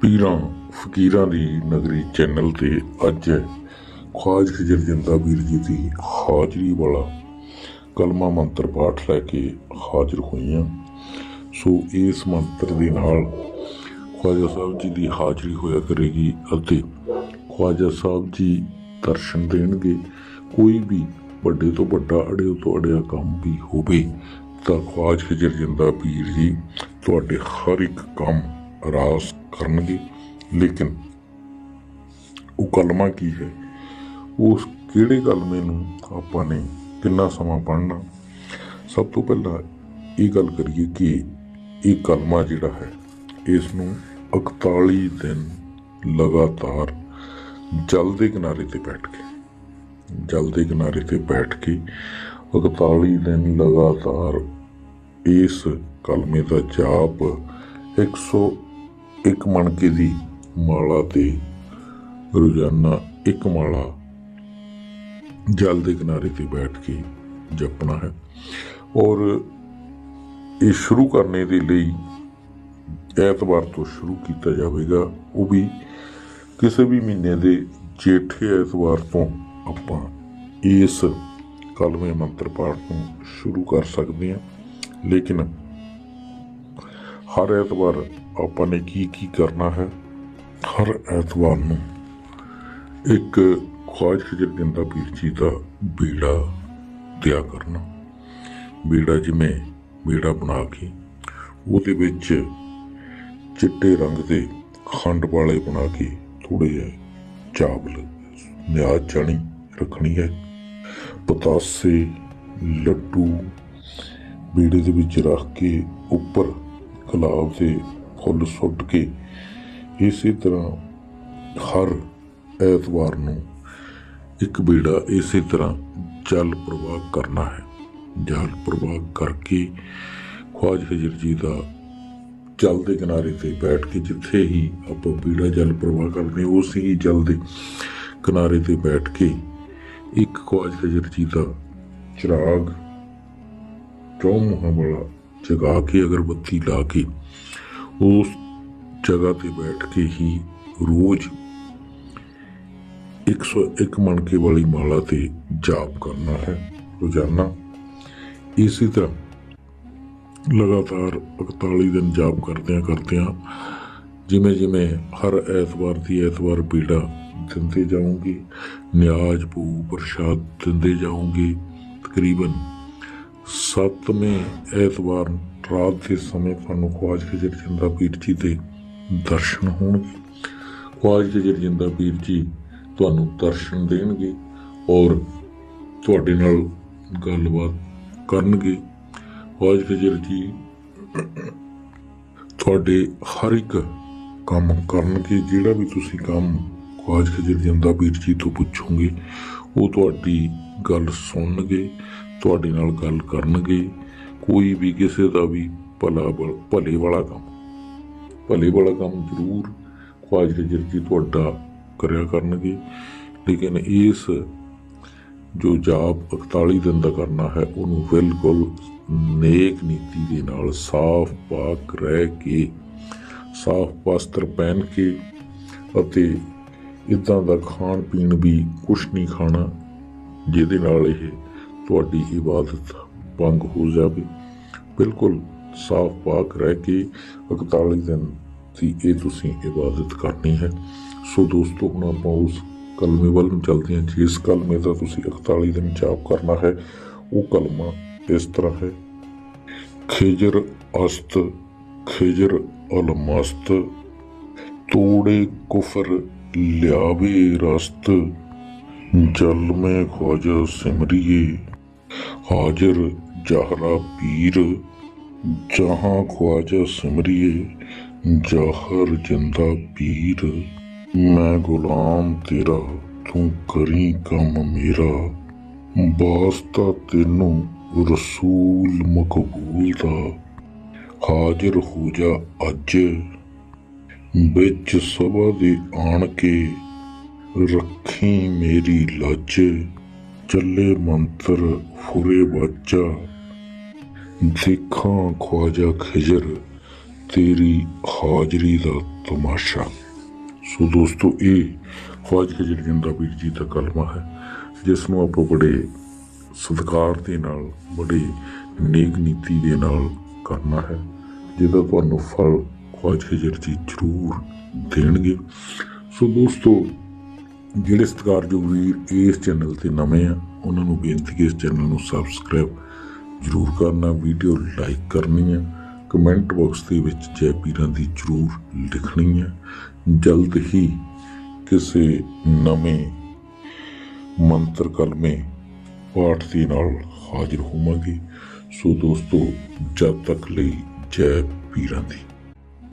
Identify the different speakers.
Speaker 1: ਪੀਰਾਂ, ਫਕੀਰਾਂ ਦੀ ਨਗਰੀ ਚੈਨਲ ਤੇ ਅੱਜ ਖਵਾਜ ਖਿਜਰ ਜਿੰਦਾ ਵੀਰ ਜੀ ਦੀ ਹਾਜ਼ਰੀ ਵਾਲਾ ਕਲਮਾ ਮੰਤਰ ਪਾਠ ਲੈ ਕੇ ਹਾਜ਼ਰ ਹੋਈਆਂ ਸੋ ਇਸ ਮੰਤਰ ਦੇ ਨਾਲ ਖਵਾਜਾ ਸਾਹਿਬ ਜੀ ਦੀ ਹਾਜ਼ਰੀ ਹੋਇਆ ਕਰੇਗੀ ਅਤੇ ਖਵਾਜਾ ਸਾਹਿਬ ਜੀ ਦਰਸ਼ਨ ਦੇਣਗੇ। ਕੋਈ ਵੀ ਵੱਡੇ ਤੋਂ ਵੱਡਾ ਅੜੇ ਤੋਂ ਅੜਿਆ ਕੰਮ ਵੀ ਹੋਵੇ ਤਾਂ ਖਵਾਜ ਖਿਜਰ ਜਿੰਦਾ ਪੀਰ ਜੀ, ਤੁਹਾਡੇ ਹਰ ਇੱਕ ਕੰਮ ਰਾਸ ਕਰਨਗੇ। ਲੇਕਿਨ ਉਹ ਕਲਮਾ ਕੀ ਹੈ? ਉਸ ਕਿਹੜੇ ਕਲਮੇ ਨੂੰ ਆਪਾਂ ਨੇ ਕਿੰਨਾ ਸਮਾਂ ਪੜ੍ਹਨਾ? ਸਭ ਤੋਂ ਪਹਿਲਾਂ ਇਹ ਗੱਲ ਕਰੀਏ ਕਿ ਇਹ ਕਲਮਾ ਜਿਹੜਾ ਹੈ, ਇਸ ਨੂੰ 41 ਦਿਨ ਲਗਾਤਾਰ ਜਲ ਦੇ ਕਿਨਾਰੇ ਤੇ ਬੈਠ ਕੇ, ਜਲ ਦੇ ਕਿਨਾਰੇ ਤੇ ਬੈਠ ਕੇ 41 ਦਿਨ ਲਗਾਤਾਰ ਇਸ ਕਲਮੇ ਦਾ ਜਾਪ ਇੱਕ ਮਣਕੇ ਦੀ ਮਾਲਾ ਤੇ ਰੋਜ਼ਾਨਾ ਇੱਕ ਮਾਲਾ ਜਲ ਦੇ ਕਿਨਾਰੇ ਤੇ ਬੈਠ ਕੇ ਜਪਣਾ ਹੈ। ਔਰ ਇਹ ਸ਼ੁਰੂ ਕਰਨੇ ਦੇ ਲਈ ਐਤਵਾਰ ਤੋਂ ਸ਼ੁਰੂ ਕੀਤਾ ਜਾਵੇਗਾ। ਉਹ ਵੀ ਕਿਸੇ ਵੀ ਮਹੀਨੇ ਦੇ ਜੇਠੇ ਐਤਵਾਰ ਤੋਂ ਆਪਾਂ ਇਸ ਕਲਮੇ ਮੰਤਰ ਪਾਠ ਨੂੰ ਸ਼ੁਰੂ ਕਰ ਸਕਦੇ ਹਾਂ। ਲੇਕਿਨ ਹਰ ਐਤਵਾਰ ਆਪਾਂ ਨੇ ਕੀ ਕੀ ਕਰਨਾ ਹੈ ਹਰ ਐਤਵਾਰ ਨੂੰ। ਇੱਕ ਖਵਾਜ ਖਿਜਰ ਦਿੰਦਾ ਪੀਰ ਜੀ ਦਾ ਬੀੜਾ ਦਿਆ ਕਰਨਾ। ਬੀੜਾ ਜਿਵੇਂ ਬੀੜਾ ਬਣਾ ਕੇ ਉਹਦੇ ਵਿੱਚ ਚਿੱਟੇ ਰੰਗ ਦੇ ਖੰਡ ਵਾਲੇ ਬਣਾ ਕੇ ਥੋੜੇ ਜਿਹੇ ਚਾਵਲ ਨਿਆਜ਼ ਚਣੀ ਰੱਖਣੀ ਹੈ। ਪਤਾਸੇ, ਲੱਡੂ ਬੀੜੇ ਦੇ ਵਿੱਚ ਰੱਖ ਕੇ ਉੱਪਰ ਗੁਲਾਬ ਦੇ ਫੁੱਲ ਸੁੱਟ ਕੇ ਇਸੇ ਤਰ੍ਹਾਂ ਹਰ ਐਤਵਾਰ ਨੂੰ ਇੱਕ ਬੀੜਾ ਇਸੇ ਤਰ੍ਹਾਂ ਜਲ ਪ੍ਰਵਾਹ ਕਰਨਾ ਹੈ। ਜਲ ਪ੍ਰਵਾਹ ਕਰਕੇ ਖਵਾਜ ਹਜਰ ਜੀ ਦਾ ਜਲ ਦੇ ਕਿਨਾਰੇ ਤੇ ਬੈਠ ਕੇ ਜਿੱਥੇ ਹੀ ਆਪਾਂ ਬੀੜਾ ਜਲ ਪ੍ਰਵਾਹ ਕਰਦੇ ਉਸ ਹੀ ਜਲ ਦੇ ਕਿਨਾਰੇ ਤੇ ਬੈਠ ਕੇ ਇੱਕ ਖਵਾਜ ਹਜਰ ਜੀ ਦਾ ਚਿਰਾਗ ਚੌਮੁਹਾਂ ਵਾਲਾ ਜਗਾ ਕੇ ਅਗਰਬੱਤੀ ਲਾ ਕੇ ਉਸ ਜਗ੍ਹਾ ਤੇ ਬੈਠ ਕੇ ਹੀ ਰੋਜ਼ 101 ਮਣਕੇ ਵਾਲੀ ਮਾਲਾ ਤੇ ਜਾਪ ਕਰਨਾ ਹੈ ਰੋਜ਼ਾਨਾ ਇਸੇ ਤਰ੍ਹਾਂ ਲਗਾਤਾਰ 41 ਦਿਨ ਜਾਪ ਕਰਦਿਆਂ ਕਰਦਿਆਂ ਜਿਵੇਂ ਜਿਵੇਂ ਹਰ ਐਤਵਾਰ ਦੀ ਐਤਵਾਰ ਪੀੜਾ ਦਿੰਦੇ ਜਾਊਂਗੀ ਨਿਆਜ਼ ਪੂ ਪ੍ਰਸ਼ਾਦ ਦਿੰਦੇ ਜਾਊਂਗੀ ਤਕਰੀਬਨ ਸੱਤਵੇਂ ਐਤਵਾਰ ਰਾਤ ਦੇ ਸਮੇਂ ਤੁਹਾਨੂੰ ਖਵਾਜ ਖਿਜਰ ਜਿੰਦਾ ਪੀਰ ਜੀ ਦੇ ਦਰਸ਼ਨ ਹੋਣਗੇ। ਖਵਾਜ ਖਿਜਰ ਜਿੰਦਾ ਪੀਰ ਜੀ ਤੁਹਾਨੂੰ ਦਰਸ਼ਨ ਦੇਣਗੇ ਔਰ ਤੁਹਾਡੇ ਨਾਲ ਗੱਲਬਾਤ ਕਰਨਗੇ। ਖਵਾਜ ਖਿਜਰ ਜੀ ਤੁਹਾਡੇ ਹਰ ਇੱਕ ਕੰਮ ਕਰਨਗੇ, ਜਿਹੜਾ ਵੀ ਤੁਸੀਂ ਕੰਮ ਖਵਾਜ ਖਿਜਰ ਜਿੰਦਾ ਪੀਰ ਜੀ ਤੋਂ ਪੁੱਛੋਗੇ, ਉਹ ਤੁਹਾਡੀ ਗੱਲ ਸੁਣਨਗੇ, ਤੁਹਾਡੇ ਨਾਲ ਗੱਲ ਕਰਨਗੇ। ਕੋਈ ਵੀ ਕਿਸੇ ਦਾ ਵੀ ਭਲਾ ਵ- ਭਲੇ ਵਾਲਾ ਕੰਮ। ਭਲੇ ਵਾਲਾ ਕੰਮ ਜ਼ਰੂਰ ਖਵਾਜ ਖਿਜਰ ਜੀ ਤੁਹਾਡਾ ਕਰਿਆ ਕਰਨਗੇ। ਲੇਕਿਨ ਇਸ ਜੋ ਜਾਪ 41 ਦਿਨ ਦਾ ਕਰਨਾ ਹੈ, ਉਹਨੂੰ ਬਿਲਕੁਲ ਨੇਕ ਨੀਤੀ ਦੇ ਨਾਲ ਸਾਫ਼ ਪਾਕ ਰਹਿ ਕੇ, ਸਾਫ਼ ਵਸਤਰ ਪਹਿਨ ਕੇ ਅਤੇ ਇਦਾਂ ਦਾ ਖਾਣ ਪੀਣ ਵੀ ਕੁਛ ਨਹੀਂ ਖਾਣਾ, ਜਿਹਦੇ ਨਾਲ ਇਹ ਤੁਹਾਡੀ ਇਬਾਦਤ ਭੰਗ ਹੋ ਜਾਵੇ। ਬਿਲਕੁਲ ਸਾਫ਼ ਪਾਕ ਰਹਿ ਕੇ 41 ਦਿਨ ਦੀ ਇਹ ਤੁਸੀਂ ਇਬਾਦਤ ਕਰਨੀ ਹੈ। ਸੋ ਦੋਸਤੋ, ਹੁਣ ਆਪਾਂ ਉਸ ਕਲਮੇ ਵੱਲ ਨੂੰ ਚੱਲਦੇ ਹਾਂ, ਜਿਸ ਕਲਮੇ ਦਾ ਤੁਸੀਂ 41 ਦਿਨ ਜਾਪ ਕਰਨਾ ਹੈ, ਉਹ ਕਲਮਾ ਇਸ ਤਰ੍ਹਾਂ ਹੈ। ਖਿਜਰ ਅਸਤ, ਖਿਜਰ ਅਲਮਸਤ, ਤੋੜੇ ਕੁਫਰ ਲਿਆਵੇ ਰਸਤ, ਜਲ ਮੈਂ ਖਵਾਜਾ ਸਿਮਰਿਏ, ਹਾਜ਼ਰ ਜਾਹਰਾ ਪੀਰ, ਜਹਾਂ ਖਵਾਜਾ ਸਿਮਰਿਏ, ਜਹਰ ਜਿੰਦਾ ਪੀਰ। ਮੈਂ ਗੁਲਾਮ ਤੇਰਾ, ਤੂੰ ਕਰੀ ਕੰਮ ਮੇਰਾ। ਵਾਸਤਾ ਤੈਨੂੰ ਰਸੂਲ ਮਕਬੂਲ ਦਾ। ਹਾਜ਼ਰ ਹੋ ਜਾ ਅੱਜ। ਵਿੱਚ ਸਭਾ ਦੇ ਆਣ ਕੇ ਰੱਖੀ ਮੇਰੀ ਲੱਜ। ਚੱਲੇ ਮੰਤਰ ਫੁਰੇ ਬੱਚਾ ਦੇਖਾਂ ਖਵਾਜਾ ਖਿਜਰ, ਤੇਰੀ ਹਾਜ਼ਰੀ ਦਾ ਤਮਾਸ਼ਾ। ਸੋ ਦੋਸਤੋ, ਇਹ ਖਵਾਜ ਖਜਰ ਜਿੰਦਾ ਪੀਰ ਜੀ ਦਾ ਕਲਮਾ ਹੈ, ਜਿਸ ਨੂੰ ਆਪਾਂ ਬੜੇ ਸਤਿਕਾਰ ਦੇ ਨਾਲ, ਬੜੇ ਨੇਕ ਨੀਤੀ ਦੇ ਨਾਲ ਕਰਨਾ ਹੈ। ਜਿਹਦਾ ਤੁਹਾਨੂੰ ਫਲ ਖਵਾਜ ਖਜਰ ਜੀ ਜ਼ਰੂਰ ਦੇਣਗੇ। ਸੋ ਦੋਸਤੋ, ਜਿਹੜੇ ਸਤਿਕਾਰਯੋਗ ਵੀਰ ਇਸ ਚੈਨਲ ਤੇ ਨਵੇਂ ਆ, ਉਹਨਾਂ ਨੂੰ ਬੇਨਤੀ ਕਿ ਇਸ ਚੈਨਲ ਨੂੰ ਸਬਸਕ੍ਰਾਈਬ ਜ਼ਰੂਰ ਕਰਨਾ, ਵੀਡੀਓ ਲਾਈਕ ਕਰਨੀ ਹੈ ਕਮੈਂਟ ਬਾਕਸ ਦੇ ਵਿੱਚ ਜੈ ਪੀਰਾਂ ਦੀ ਜ਼ਰੂਰ ਲਿਖਣੀ ਹੈ ਜਲਦ ਹੀ ਕਿਸੇ ਨਵੇਂ ਮੰਤਰ ਕਲਮੇ ਪਾਠ ਦੇ ਨਾਲ ਹਾਜ਼ਰ ਹੋਵਾਂਗੇ। ਸੋ ਦੋਸਤੋ, ਜਦ ਤੱਕ ਲਈ ਜੈ ਪੀਰਾਂ ਦੀ